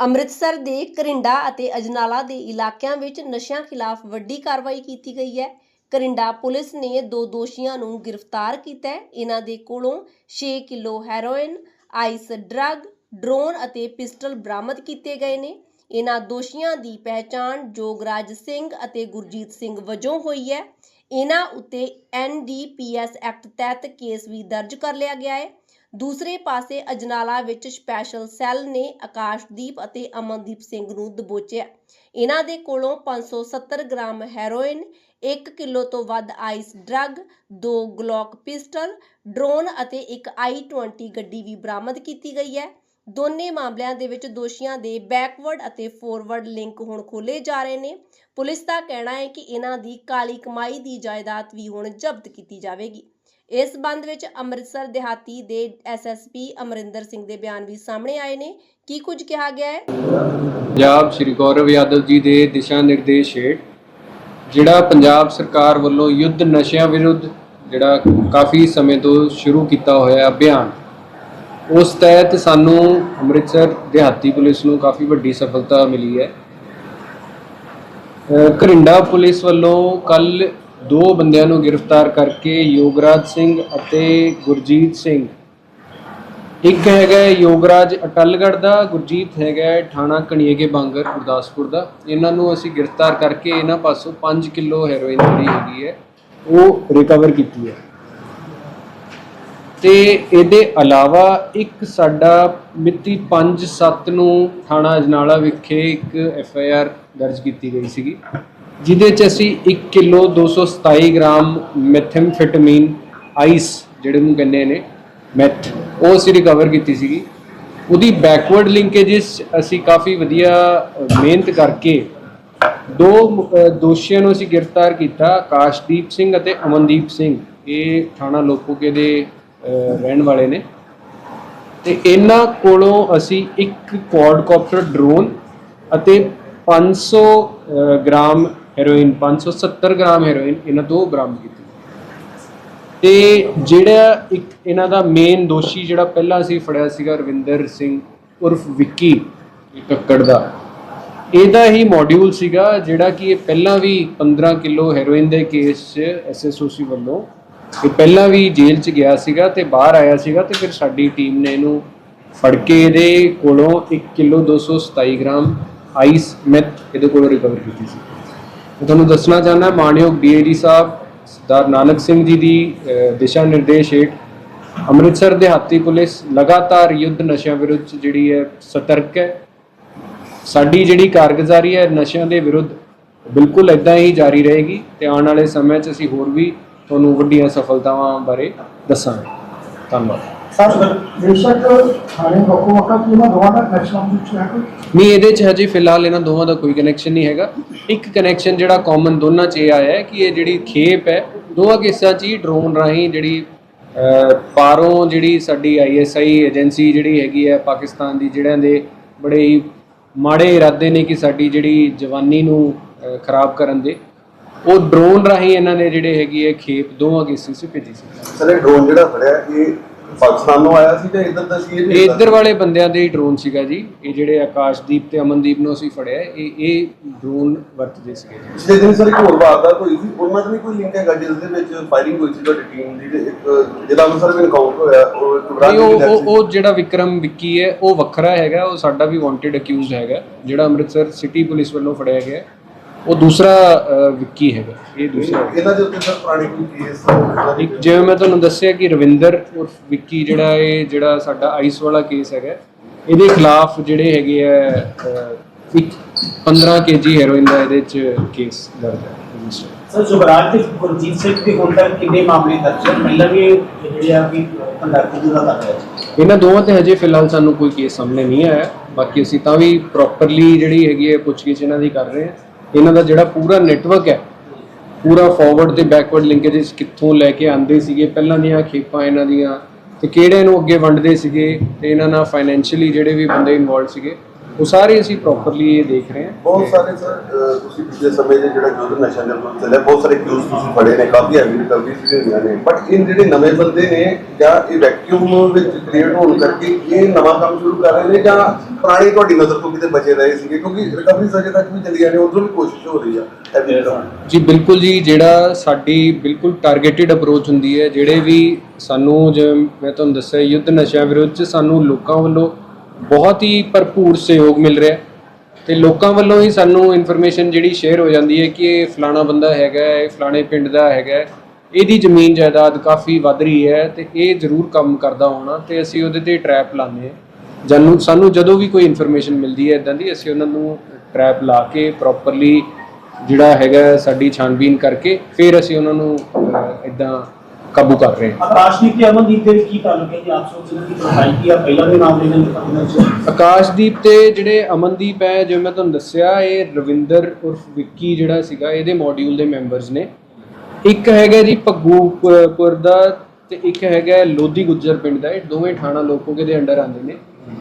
ਅੰਮ੍ਰਿਤਸਰ ਦੇ ਕਰਿੰਡਾ ਅਤੇ ਅਜਨਾਲਾ ਦੇ ਇਲਾਕਿਆਂ ਵਿੱਚ ਨਸ਼ਿਆਂ ਖਿਲਾਫ ਵੱਡੀ ਕਾਰਵਾਈ ਕੀਤੀ ਗਈ ਹੈ। ਕਰਿੰਡਾ ਪੁਲਿਸ ਨੇ ਦੋ ਦੋਸ਼ੀਆਂ ਨੂੰ ਗ੍ਰਿਫਤਾਰ ਕੀਤਾ ਹੈ। ਇਹਨਾਂ ਦੇ ਕੋਲੋਂ 6 kilo heroin, ice drug, drone ਅਤੇ ਪਿਸਟਲ ਬਰਾਮਦ ਕੀਤੇ ਗਏ ਨੇ। ਇਹਨਾਂ ਦੋਸ਼ੀਆਂ ਦੀ ਪਹਿਚਾਣ ਜੋਗਰਾਜ ਸਿੰਘ ਅਤੇ ਗੁਰਜੀਤ ਸਿੰਘ ਵਜੋਂ ਹੋਈ ਹੈ। ਇਹਨਾਂ ਉੱਤੇ ਐਨਡੀਪੀਐਸ ਐਕਟ ਤਹਿਤ ਕੇਸ ਵੀ ਦਰਜ ਕਰ ਲਿਆ ਗਿਆ ਹੈ। ਦੂਸਰੇ ਪਾਸੇ ਅਜਨਾਲਾ ਵਿੱਚ ਸਪੈਸ਼ਲ ਸੈੱਲ ਨੇ ਆਕਾਸ਼ਦੀਪ ਅਤੇ ਅਮਨਦੀਪ ਸਿੰਘ ਨੂੰ ਦਬੋਚਿਆ। ਇਹਨਾਂ ਦੇ ਕੋਲੋਂ 570 ਗ੍ਰਾਮ ਹੈਰੋਇਨ 1 ਕਿਲੋ ਤੋਂ ਵੱਧ ਆਈਸ ਡਰੱਗ ਦੋ ਗਲੌਕ ਪਿਸਟਲ ਡਰੋਨ ਅਤੇ ਇੱਕ i20 ਗੱਡੀ ਵੀ ਬਰਾਮਦ ਕੀਤੀ ਗਈ ਹੈ। ਦੋਨੇ ਮਾਮਲਿਆਂ ਦੇ ਵਿੱਚ ਦੋਸ਼ੀਆਂ ਦੇ ਬੈਕਵਰਡ ਅਤੇ ਫੋਰਵਰਡ ਲਿੰਕ ਹੁਣ ਖੋਲੇ ਜਾ ਰਹੇ ਨੇ। ਪੁਲਿਸ ਦਾ ਕਹਿਣਾ ਹੈ ਕਿ ਇਹਨਾਂ ਦੀ ਕਾਲੀ ਕਮਾਈ ਦੀ ਜਾਇਦਾਦ ਵੀ ਹੁਣ ਜ਼ਬਤ ਕੀਤੀ ਜਾਵੇਗੀ। ਇਸ ਸੰਬੰਧ ਵਿੱਚ ਅੰਮ੍ਰਿਤਸਰ ਦਿਹਾਤੀ ਦੇ ਐਸਐਸਪੀ ਅਮਰਿੰਦਰ ਸਿੰਘ ਦੇ ਬਿਆਨ ਵੀ ਸਾਹਮਣੇ ਆਏ ਨੇ। ਕੀ ਕੁਝ ਕਿਹਾ ਗਿਆ ਹੈ? ਪੰਜਾਬ ਸ਼੍ਰੀ ਗੌਰਵ ਯਾਦਵ ਜੀ ਦੇ ਦਿਸ਼ਾ ਨਿਰਦੇਸ਼ ਹੇਠ ਜਿਹੜਾ ਪੰਜਾਬ ਸਰਕਾਰ ਵੱਲੋਂ ਯੁੱਧ ਨਸ਼ਿਆਂ ਵਿਰੁੱਧ ਜਿਹੜਾ ਕਾਫੀ ਸਮੇਂ ਤੋਂ ਸ਼ੁਰੂ ਕੀਤਾ ਹੋਇਆ ਅਭਿਆਨ, ਉਸ ਤਹਿਤ ਸਾਨੂੰ ਅੰਮ੍ਰਿਤਸਰ ਦਿਹਾਤੀ ਪੁਲਿਸ ਨੂੰ ਕਾਫੀ ਵੱਡੀ ਸਫਲਤਾ ਮਿਲੀ ਹੈ। ਅ, ਘਰਿੰਡਾ ਪੁਲਿਸ ਵੱਲੋਂ ਕੱਲ ਦੋ ਬੰਦਿਆਂ ਨੂੰ ਗ੍ਰਿਫਤਾਰ ਕਰਕੇ ਯੋਗਰਾਜ ਸਿੰਘ ਅਤੇ ਗੁਰਜੀਤ ਸਿੰਘ। ਇੱਕ ਹੈਗਾ ਯੋਗਰਾਜ ਅਟਲਗੜ੍ਹ ਦਾ ਗੁਰਜੀਤ ਹੈਗਾ ਥਾਣਾ ਕਣੀਏਕੇ ਬਾਂਗਰ ਗੁਰਦਾਸਪੁਰ ਦਾ। ਇਹਨਾਂ ਨੂੰ ਅਸੀਂ ਗ੍ਰਿਫਤਾਰ ਕਰਕੇ ਇਹਨਾਂ ਪਾਸੋਂ 5 ਕਿਲੋ ਹੈਰੋਇਨ ਜਿਹੜੀ ਹੈਗੀ ਹੈ ਉਹ ਰਿਕਵਰ ਕੀਤੀ ਹੈ। ਤੇ ਇਹਦੇ ਇਲਾਵਾ ਇੱਕ ਸਾਡਾ ਮਿਤੀ 5/7 ਨੂੰ ਥਾਣਾ ਅਜਨਾਲਾ ਵਿਖੇ ਇੱਕ ਐਫ ਆਈ ਆਰ ਦਰਜ ਕੀਤੀ ਗਈ ਸੀਗੀ, ਜਿਹਦੇ ਚ ਅਸੀਂ 1 ਕਿਲੋ 227 ਗ੍ਰਾਮ ਮੈਥੈਮਫੈਟਾਮੀਨ ਆਈਸ ਜਿਹੜੇ ਨੂੰ ਕਹਿੰਦੇ ਨੇ ਮੈਥ ਉਹ ਅਸੀਂ ਰਿਕਵਰ ਕੀਤੀ ਸੀਗੀ। ਉਹਦੀ ਬੈਕਵਰਡ ਲਿੰਕੇजेस ਅਸੀਂ ਕਾਫੀ ਵਧੀਆ ਮਿਹਨਤ ਕਰਕੇ ਦੋ ਦੋਸ਼ੀਆਂ ਨੂੰ ਅਸੀਂ ਗ੍ਰਿਫਤਾਰ ਕੀਤਾ, ਆਕਾਸ਼ਦੀਪ ਸਿੰਘ ਅਤੇ ਅਮਨਦੀਪ ਸਿੰਘ। ਇਹ ਥਾਣਾ ਲੋਪੋਕੇ ਦੇ ਰਹਿਣ ਵਾਲੇ ਨੇ। ਤੇ ਇਹਨਾਂ ਕੋਲੋਂ ਅਸੀਂ ਇੱਕ ਕੁਆਡਕਾਪਟਰ ਡਰੋਨ ਅਤੇ 500 ਅ, ਗ੍ਰਾਮ ਹੈਰੋਇਨ 570 ਗ੍ਰਾਮ ਹੈਰੋਇਨ ਇਹਨਾਂ ਤੋਂ ਬਰਾਮਦ ਕੀਤੀ। ਤੇ ਜਿਹੜਾ ਇੱਕ ਇਹਨਾਂ ਦਾ ਮੇਨ ਦੋਸ਼ੀ ਜਿਹੜਾ ਪਹਿਲਾਂ ਅਸੀਂ ਫੜਿਆ ਸੀਗਾ ਰਵਿੰਦਰ ਸਿੰਘ ਉਰਫ ਵਿੱਕੀ ਕੱਕੜ ਦਾ ਇਹਦਾ ਹੀ ਮੋਡਿਊਲ ਸੀਗਾ ਜਿਹੜਾ ਕਿ ਇਹ ਪਹਿਲਾਂ ਵੀ 15 ਕਿਲੋ ਹੈਰੋਇਨ ਦੇ ਕੇਸ 'ਚ ਐਸਐਸਓਸੀ ਵੱਲੋਂ ਇਹ ਪਹਿਲਾਂ ਵੀ ਜੇਲ੍ਹ 'ਚ ਗਿਆ ਸੀਗਾ ਤੇ ਬਾਹਰ ਆਇਆ ਸੀਗਾ ਤੇ ਫਿਰ ਸਾਡੀ ਟੀਮ ਨੇ ਇਹਨੂੰ ਫੜ ਕੇ ਇਹਦੇ ਕੋਲੋਂ 1 ਕਿਲੋ 227 ਗ੍ਰਾਮ ਆਈਸ ਮੈਥ ਇਹਦੇ ਕੋਲੋਂ ਰਿਕਵਰ ਕੀਤੀ ਸੀ। ਮੈਂ ਤੁਹਾਨੂੰ ਦੱਸਣਾ ਚਾਹੁੰਦਾ, ਮਾਨਯੋਗ ਡੀਏਡੀ ਸਾਹਿਬ, ਸਰਦਾਰ ਨਾਨਕ ਸਿੰਘ ਜੀ ਦੀ ਦਿਸ਼ਾ ਨਿਰਦੇਸ਼ ਹੇਠ ਅੰਮ੍ਰਿਤਸਰ ਦਿਹਾਤੀ ਪੁਲਿਸ ਲਗਾਤਾਰ ਯੁੱਧ ਨਸ਼ਿਆਂ ਵਿਰੁੱਧ ਜਿਹੜੀ ਹੈ ਸਤਰਕ ਹੈ। ਸਾਡੀ ਜਿਹੜੀ ਕਾਰਗੁਜ਼ਾਰੀ ਹੈ, ਨਸ਼ਿਆਂ ਦੇ ਵਿਰੁੱਧ ਬਿਲਕੁਲ ਇਦਾਂ ਹੀ ਜਾਰੀ ਰਹੇਗੀ ਤੇ ਆਉਣ ਵਾਲੇ ਸਮੇਂ 'ਚ ਅਸੀਂ ਹੋਰ ਵੀ ਤੁਹਾਨੂੰ ਵੱਡੀਆਂ ਸਫਲਤਾਵਾਂ ਬਾਰੇ ਦੱਸਾਂਗੇ। ਧੰਨਵਾਦ। ਸਰ ਬੇਸ਼ੱਕ ਥਾਣੇ ਵੱਖੋ ਵੱਖਰਾ ਕਿ ਇਹਨਾਂ ਦੋਵਾਂ ਦਾ ਕਨੈਕਸ਼ਨ ਵਿੱਚ ਹੈ ਕੋਈ ਨਹੀਂ ਇਹਦੇ 'ਚ ਹਜੇ ਫਿਲਹਾਲ ਇਹਨਾਂ ਦੋਵਾਂ ਦਾ ਕੋਈ ਕਨੈਕਸ਼ਨ ਨਹੀਂ ਹੈਗਾ। ਇੱਕ ਕਨੈਕਸ਼ਨ ਜਿਹੜਾ ਕਾਮਨ ਦੋਨਾਂ 'ਚ ਇਹ ਆਇਆ ਹੈ ਕਿ ਇਹ ਜਿਹੜੀ ਖੇਪ ਹੈ ਦੋਵਾਂ ਕੇਸਾਂ 'ਚ ਹੀ ਡਰੋਨ ਰਾਹੀਂ ਜਿਹੜੀ ਪਾਰੋਂ ਜਿਹੜੀ ਸਾਡੀ ਆਈਐਸਆਈ ਏਜੰਸੀ ਜਿਹੜੀ ਹੈਗੀ ਹੈ ਪਾਕਿਸਤਾਨ ਦੀ ਜਿਹੜਿਆਂ ਦੇ ਬੜੇ ਹੀ ਮਾੜੇ ਇਰਾਦੇ ਨੇ ਕਿ ਸਾਡੀ ਜਿਹੜੀ ਜਵਾਨੀ ਨੂੰ ਖਰਾਬ ਕਰਨ ਦੇ ਉਹ ਡਰੋਨ ਰਾਹੀਂ ਇਹਨਾਂ ਨੇ ਜਿਹੜੇ ਹੈਗੀ ਹੈ ਖੇਪ ਦੋਵਾਂ ਕੇਸਾਂ 'ਚ ਭੇਜੀ ਸੀ। ਸਰ ਇਹ ਡਰੋਨ ਜਿਹੜਾ ਫੜਿਆ ਇਹ ਪਾਕਿਸਤਾਨੋਂ ਆਇਆ ਸੀ ਜਾਂ ਇੱਧਰ ਦਾ ਸੀ ਇਹ ਇੱਧਰ ਵਾਲੇ ਬੰਦਿਆਂ ਦੇ ਹੀ ਡਰੋਨ ਸੀਗਾ ਜੀ। ਇਹ ਜਿਹੜੇ ਆਕਾਸ਼ਦੀਪ ਤੇ ਅਮਨਦੀਪ ਨੂੰ ਅਸੀਂ ਫੜਿਆ ਇਹ ਇਹ ਡਰੋਨ ਵਰਤਦੇ ਸੀਗੇ ਜੀ। ਪਿਛਲੇ ਦਿਨ ਸਰ ਇੱਕ ਹੋਰ ਵਾਰਦਾਤ ਹੋਈ ਸੀ ਉਹਨਾਂ ਦਾ ਵੀ ਕੋਈ ਲਿੰਕ ਹੈਗਾ ਜਿਸ ਦੇ ਵਿੱਚ ਫਾਇਰਿੰਗ ਹੋਈ ਸੀ ਤੁਹਾਡੀ ਟੀਮ ਦੀ ਤੇ ਇੱਕ ਜਿਹੜਾ ਅੰਮ੍ਰਿਤਸਰ ਵਿੱਚ ਐਨਕਾਊਂਟਰ ਹੋਇਆ ਉਹ ਨਹੀਂ ਦੀ ਉਹ ਉਹ ਜਿਹੜਾ ਵਿਕਰਮ ਵਿੱਕੀ ਹੈ ਉਹ ਵੱਖਰਾ ਹੈਗਾ ਉਹ ਸਾਡਾ ਵੀ ਵਾਂਟਡ ਅਕਿਊਜ਼ਡ ਹੈਗਾ ਜਿਹੜਾ ਅੰਮ੍ਰਿਤਸਰ ਸਿਟੀ ਪੁਲਿਸ ਵੱਲੋਂ ਫੜਿਆ ਗਿਆ। ਉਹ ਦੂਸਰਾ ਵਿੱਕੀ ਹੈਗਾ। ਇਹ ਦੂਸਰਾ। ਇਹਨਾਂ ਦੇ ਉੱਤੇ ਸਰ ਪੁਰਾਣੀ ਕੋਈ ਕੇਸ ਇੱਕ ਜਿਵੇਂ ਮੈਂ ਤੁਹਾਨੂੰ ਦੱਸਿਆ ਕਿ ਰਵਿੰਦਰ ਉਰਫ ਵਿੱਕੀ ਜਿਹੜਾ ਇਹ ਜਿਹੜਾ ਸਾਡਾ ਆਈਸ ਵਾਲਾ ਕੇਸ ਹੈਗਾ ਇਹਦੇ ਖਿਲਾਫ ਜਿਹੜੇ ਹੈਗੇ ਆ ਅ, ਇੱਕ 15 ਕੇਜੀ ਹੈਰੋਇਨ ਦਾ ਇਹਦੇ ਚ ਕੇਸ ਦਰਜ ਹੈ। ਰਜਿਸਟਰ ਸਰ ਜੁਗਰਾਜ ਤੇ ਗੁਰਜੀਤ ਸਿੰਘ ਦੇ ਹੁਣ ਤੱਕ ਕਿੰਨੇ ਮਾਮਲੇ ਦਰਜ ਹਨ? ਵੀ ਇਹ ਜਿਹੜੇ ਆ ਕਿ ਕੰਡਕਟਰ ਦਾ ਕਰ ਰਿਹਾ ਇਹਨਾਂ ਦੋਵਾਂ ਤੇ ਹਜੇ ਫਿਲਹਾਲ ਸਾਨੂੰ ਕੋਈ ਕੇਸ ਸਾਹਮਣੇ ਨਹੀਂ ਆਇਆ। ਬਾਕੀ ਅਸੀਂ ਤਾਂ ਵੀ ਪ੍ਰੋਪਰਲੀ ਜਿਹੜੀ ਹੈਗੀ ਹੈ ਪੁੱਛਗਿੱਛ ਇਹਨਾਂ ਦੀ ਕਰ ਰਹੇ ਹਾਂ। ਇਹਨਾਂ ਦਾ ਜਿਹੜਾ ਪੂਰਾ ਨੈਟਵਰਕ ਹੈ, ਪੂਰਾ ਫਾਰਵਰਡ ਤੇ ਬੈਕਵਰਡ ਲਿੰਕੇजेस ਕਿੱਥੋਂ ਲੈ ਕੇ ਆਂਦੇ ਸੀਗੇ, ਪਹਿਲਾਂ ਦੀਆਂ ਖੇਪਾਂ ਇਹਨਾਂ ਦੀਆਂ, ਤੇ ਕਿਹੜੇ ਨੂੰ ਅੱਗੇ ਵੰਡਦੇ ਸੀਗੇ, ਤੇ ਇਹਨਾਂ ਨਾਲ ਫਾਈਨੈਂਸ਼ੀਅਲੀ ਜਿਹੜੇ ਵੀ ਬੰਦੇ ਇਨਵੋਲਡ ਸੀਗੇ ਉਹ ਸਾਰੇ ਅਸੀਂ ਪ੍ਰੋਪਰਲੀ ਇਹ ਦੇਖ ਰਹੇ ਹਾਂ। ਬਹੁਤ ਸਾਰੇ ਸਰ ਤੁਸੀਂ ਪਿਛਲੇ ਸਮੇਂ ਦੇ ਜਿਹੜਾ ਯੁੱਧ ਨਸ਼ਾ ਵਿਰੁੱਧ ਚੱਲਿਆ ਬਹੁਤ ਸਾਰੇ ਕਿਊਜ਼ ਤੁਸੀਂ ਫੜੇ ਨੇ ਕਾਫੀ ਹੈਵੀ ਰਿਕਵਰੀ ਵੀ ਹੋਈਆਂ ਨੇ। ਬਟ ਇਹ ਜਿਹੜੇ ਨਵੇਂ ਬੰਦੇ ਨੇ ਜਾਂ ਇਹ ਵੈਕਿਊਮ ਵਿੱਚ ਕ੍ਰੀਏਟ ਹੋਣ ਕਰਕੇ ਇਹ ਨਵਾਂ ਕੰਮ ਸ਼ੁਰੂ ਕਰ ਰਹੇ ਨੇ ਜਾਂ ਪੁਰਾਣੀ ਤੁਹਾਡੀ ਨਜ਼ਰ ਤੋਂ ਕਿਤੇ ਬਚੇ ਰਹੇ ਸੀਗੇ? ਕਿਉਂਕਿ ਰਿਕਵਰੀ ਸਜੇ ਤੱਕ ਵੀ ਚੱਲੀਆਂ ਨੇ ਉਧਰੋਂ ਵੀ ਕੋਸ਼ਿਸ਼ ਹੋ ਰਹੀ ਆ ਜੀ ਬਿਲਕੁਲ ਜੀ ਜਿਹੜਾ ਸਾਡੀ ਬਿਲਕੁਲ ਟਾਰਗੇਟਿਡ ਅਪਰੋਚ ਹੁੰਦੀ ਹੈ ਜਿਹੜੇ ਵੀ ਸਾਨੂੰ ਜਿਵੇਂ ਮੈਂ ਤੁਹਾਨੂੰ ਦੱਸਿਆ ਯੁੱਧ ਨਸ਼ਿਆਂ ਵਿਰੁੱਧ ਸਾਨੂੰ ਲੋਕਾਂ ਵੱਲੋਂ ਬਹੁਤ ਹੀ ਭਰਪੂਰ ਸਹਿਯੋਗ ਮਿਲ ਰਿਹਾ ਹੈ ਤੇ ਲੋਕਾਂ ਵੱਲੋਂ ਹੀ ਸਾਨੂੰ ਇਨਫੋਰਮੇਸ਼ਨ ਜਿਹੜੀ ਸ਼ੇਅਰ ਹੋ ਜਾਂਦੀ ਹੈ ਕਿ ਇਹ ਫਲਾਣਾ ਬੰਦਾ ਹੈਗਾ ਇਹ ਫਲਾਣੇ ਪਿੰਡ ਦਾ ਹੈਗਾ ਇਹਦੀ ਜ਼ਮੀਨ ਜਾਇਦਾਦ ਕਾਫੀ ਵੱਧ ਰਹੀ ਹੈ ਤੇ ਇਹ ਜ਼ਰੂਰ ਕੰਮ ਕਰਦਾ ਹੋਣਾ ਤੇ ਅਸੀਂ ਉਹਦੇ ਤੇ ਟਰੈਪ ਲਾਉਂਦੇ ਹਾਂ। ਜਾਨੂੰ, ਸਾਨੂੰ ਜਦੋਂ ਵੀ ਕੋਈ ਇਨਫੋਰਮੇਸ਼ਨ ਮਿਲਦੀ ਹੈ ਇਦਾਂ ਦੀ ਅਸੀਂ ਉਹਨਾਂ ਨੂੰ ਟਰੈਪ ਲਾ ਕੇ ਪ੍ਰੋਪਰਲੀ ਜਿਹੜਾ ਹੈਗਾ ਸਾਡੀ ਛਾਣਬੀਨ ਕਰਕੇ ਫਿਰ ਅਸੀਂ ਉਹਨਾਂ ਨੂੰ ਇਦਾਂ ਕਾਬੂ ਕਰ ਰਹੇ ਹਾਂ। ਆਕਾਸ਼ਦੀਪ ਤੇ ਅਮਨਦੀਪ ਦੇ ਵਿੱਚ ਕੀ ਤਾਲੁਕ ਹੈ ਜੀ ਆਪ ਸੋਚ ਰਹੇ ਹੋ ਕਿ ਪ੍ਰੋਫਾਈਲ ਕੀ ਆ? ਪਹਿਲਾਂ ਵੀ ਮਾਮਲੇ ਨੇ ਅੰਦਰ ਚ ਆਕਾਸ਼ਦੀਪ ਤੇ ਜਿਹੜੇ ਅਮਨਦੀਪ ਹੈ ਜਿਵੇਂ ਮੈਂ ਤੁਹਾਨੂੰ ਦੱਸਿਆ ਇਹ ਰਵਿੰਦਰ ਉਰਫ ਵਿੱਕੀ ਜਿਹੜਾ ਸੀਗਾ ਇਹਦੇ ਮੋਡਿਊਲ ਦੇ ਮੈਂਬਰਸ ਨੇ। ਇੱਕ ਹੈਗਾ ਜੀ ਪੱਗੂਪੁਰ ਦਾ ਤੇ ਇੱਕ ਹੈਗਾ ਲੋਧੀ ਗੁੱਜਰ ਪਿੰਡ ਦਾ। ਇਹ ਦੋਵੇਂ ਥਾਣਾ ਲੋਕੋਗੇ ਦੇ ਅੰਡਰ ਆਉਂਦੇ ਨੇ।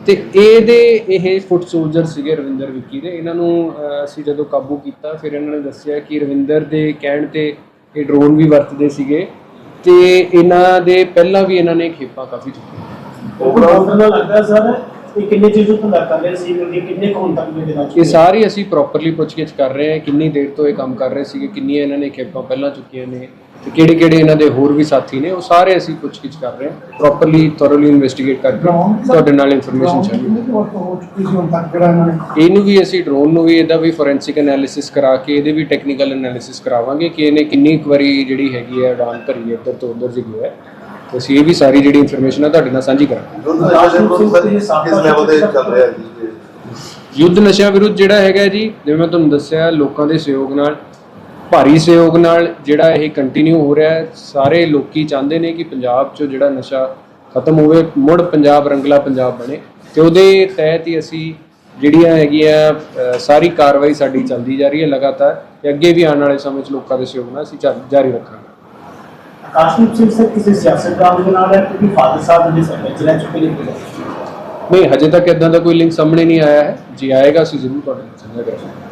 ਤੇ ਇਹਦੇ ਇਹ ਫੁੱਟ ਸੋਲਜਰ ਸੀਗੇ ਰਵਿੰਦਰ ਵਿੱਕੀ ਦੇ। ਇਹਨਾਂ ਨੂੰ ਅਸੀਂ ਜਦੋਂ ਕਾਬੂ ਕੀਤਾ ਫਿਰ ਇਹਨਾਂ ਨੇ ਦੱਸਿਆ ਕਿ ਰਵਿੰਦਰ ਦੇ ਕਹਿਣ ਤੇ ਇਹ ਡਰੋਨ ਵੀ ਵਰਤਦੇ ਸੀਗੇ। ਤੇ ਇਹਨਾਂ ਦੇ ਪਹਿਲਾਂ ਵੀ ਇਹਨਾਂ ਨੇ ਖੇਪਾਂ ਕਾਫੀ ਚੁੱਕੀਆਂ। ਉਹ ਡਾਕਟਰ ਨਾਲ ਲੱਗਦਾ ਸਰ ਇਹ ਕਿੰਨੇ ਚਿਰ ਤੋਂ ਰਹੇ ਸੀ ਕਿਉਂਕਿ ਕਿੰਨੇ ਕੁ ਹੁਣ ਤੱਕ ਦੇ ਚ ਇਹ ਸਾਰੀ ਅਸੀਂ ਪ੍ਰੋਪਰਲੀ ਪੁੱਛਗਿੱਛ ਕਰ ਰਹੇ ਹਾਂ ਕਿੰਨੀ ਦੇਰ ਤੋਂ ਇਹ ਕੰਮ ਕਰ ਰਹੇ ਸੀਗੇ ਕਿੰਨੀਆਂ ਇਹਨਾਂ ਨੇ ਖੇਪਾਂ ਪਹਿਲਾਂ ਚੁੱਕੀਆਂ ਨੇ। ਤੇ ਕਿਹੜੇ ਕਿਹੜੇ ਇਹਨਾਂ ਦੇ ਹੋਰ ਵੀ ਸਾਥੀ ਨੇ ਉਹ ਸਾਰੇ ਅਸੀਂ ਪੁੱਛਗਿੱਛ ਕਰ ਰਹੇ ਹਾਂ। ਪ੍ਰੋਪਰਲੀ ਥੋਰਲੀ ਇਨਵੈਸਟੀਗੇਟ ਕਰਕੇ ਤੁਹਾਡੇ ਨਾਲ ਇਨਫੋਰਮੇਸ਼ਨ ਸ਼ੇਅਰ ਇਹਨਾਂ ਨੇ? ਇਹਨੂੰ ਵੀ ਅਸੀਂ ਡਰੋਨ ਨੂੰ ਵੀ ਇਹਦਾ ਵੀ ਫੋਰੈਂਸਿਕ ਐਨਾਲਿਸਿਸ ਕਰਾ ਕੇ ਇਹਦੇ ਵੀ ਟੈਕਨੀਕਲ ਐਨਾਲਿਸਿਸ ਕਰਾਵਾਂਗੇ ਕਿ ਇਹਨੇ ਕਿੰਨੀ ਕੁ ਵਾਰੀ ਜਿਹੜੀ ਹੈਗੀ ਹੈ ਉਡਾਨ ਭਰੀ ਹੈ ਇੱਧਰ ਤੋਂ ਉੱਧਰ ਜੀ ਗਿਆ ਤੇ ਅਸੀਂ ਇਹ ਵੀ ਸਾਰੀ ਜਿਹੜੀ ਇਨਫੋਰਮੇਸ਼ਨ ਹੈ ਤੁਹਾਡੇ ਨਾਲ ਸਾਂਝੀ ਕਰਾਂਗੇ। ਯੁੱਧ ਨਸ਼ਾ ਦੇ ਵਿਰੁੱਧ ਸਰ ਕਿਸ ਲੈਵਲ ਤੇ ਚੱਲ ਰਿਹਾ ਜੀ? ਇਹ? ਯੁੱਧ ਨਸ਼ਾ ਵਿਰੁੱਧ ਜਿਹੜਾ ਹੈਗਾ ਜੀ ਜਿਵੇਂ ਮੈਂ ਤੁਹਾਨੂੰ ਦੱਸਿਆ ਲੋਕਾਂ ਦੇ ਸਹਿਯੋਗ ਨਾਲ ਭਾਰੀ ਸਹਿਯੋਗ ਨਾਲ ਜਿਹੜਾ ਇਹ ਕੰਟੀਨਿਊ ਹੋ ਰਿਹਾ ਹੈ ਸਾਰੇ ਲੋਕੀ ਚਾਹੁੰਦੇ ਨੇ ਕਿ ਪੰਜਾਬ 'ਚੋਂ ਜਿਹੜਾ ਨਸ਼ਾ ਖਤਮ ਹੋਵੇ ਮੁੜ ਪੰਜਾਬ ਰੰਗਲਾ ਪੰਜਾਬ ਬਣੇ ਤੇ ਉਹਦੇ ਤਹਿਤ ਹੀ ਅਸੀਂ ਜਿਹੜੀਆਂ ਹੈਗੀਆਂ ਸਾਰੀ ਕਾਰਵਾਈ ਸਾਡੀ ਚੱਲਦੀ ਜਾ ਰਹੀ ਹੈ ਲਗਾਤਾਰ ਤੇ ਅੱਗੇ ਵੀ ਆਉਣ ਵਾਲੇ ਸਮੇਂ 'ਚ ਲੋਕਾਂ ਦੇ ਸਹਿਯੋਗ ਨਾਲ ਅਸੀਂ ਜਾਰੀ ਰੱਖਾਂਗੇ। ਆਕਾਸ਼ਦੀਪ ਸਿੰਘ ਸਰ ਕਿਸੇ ਸਿਆਸਤਦਾਨ ਦੇ ਨਾਲ ਹੈ? ਕਿਉਂਕਿ ਫਾਦਰ ਸਾਹਿਬ ਜਿਹੜੇ ਸਰਪੰਚ ਰਹਿ ਚੁੱਕੇ ਨੇ ਨਹੀਂ ਹਜੇ ਤੱਕ ਇਦਾਂ ਦਾ ਕੋਈ ਲਿੰਕ ਸਾਹਮਣੇ ਨਹੀਂ ਆਇਆ ਹੈ। ਜੀ ਆਏਗਾ ਅਸੀਂ ਜ਼ਰੂਰ ਤੁਹਾਡੇ ਨਾਲ ਸਾਂਝਾ ਕਰਾਂਗੇ।